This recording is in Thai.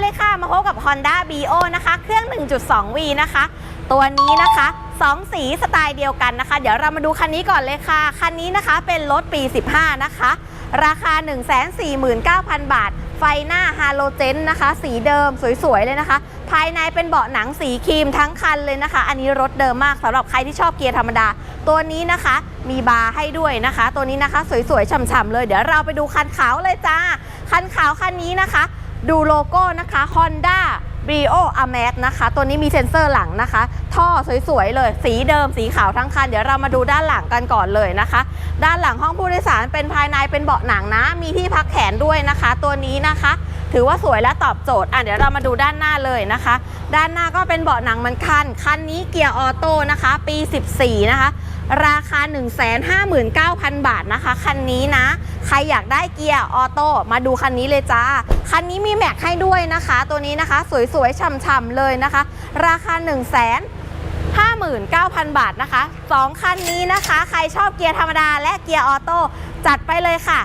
เลยค่ะ มาพบกับ Honda Bio นะคะ เครื่อง 1.2V นะคะ ตัวนี้นะคะ2สีสไตล์เดียวกันนะคะ เดี๋ยวเรามาดูคันนี้ก่อนเลยค่ะ คันนี้นะคะเป็นรถปี 15 นะคะ ราคา 149,000 บาท ไฟหน้าฮาโลเจนนะคะ สีเดิมสวยๆ เลยนะคะ ภายในเป็นเบาะหนังสีครีมทั้งคันเลยนะคะ อันนี้รถเดิมมากสำหรับใครที่ชอบเกียร์ธรรมดา ตัวนี้นะคะมีบาร์ให้ด้วยนะคะ ตัวนี้นะคะสวยๆฉ่ำๆเลย เดี๋ยวเราไปดูคันขาวเลยจ้า คันขาวคันนี้นะคะ ดูโลโก้นะคะ Honda Brio a m a x นะคะ ตัวนี้มีเซ็นเซอร์หลังนะคะ ท่อสวยๆเลย สีเดิมสีขาวทั้งคัน เดี๋ยวเรามาดูด้านหลังกันก่อนเลยนะคะ ด้านหลังห้องผู้โดยสารเป็นภายในเป็นเบาะหนังนะ มีที่พักแขนด้วยนะคะ ตัวนี้นะคะ ถือว่าสวยและตอบโจทย์อะเดี๋ยวเรามาดูด้านหน้าเลยนะคะ ด้านหน้าก็เป็นเบาะหนังมือนคัน คันนี้เกียร์ออโต้นะคะ ปี 14 นะคะ ราคา 159,000 บาทนะคะ คันนี้นะ ใครอยากได้เกียร์ออโต้มาดูคันนี้เลยจ้า คันนี้มีแม็กให้ด้วยนะคะ ตัวนี้นะคะ สวยๆฉ่ำๆเลยนะคะ ราคา 1 0 0 0 0 59,000 บาทนะคะ 2 คันนี้นะคะ ใครชอบเกียร์ธรรมดาและเกียร์ออโต้จัดไปเลยค่ะ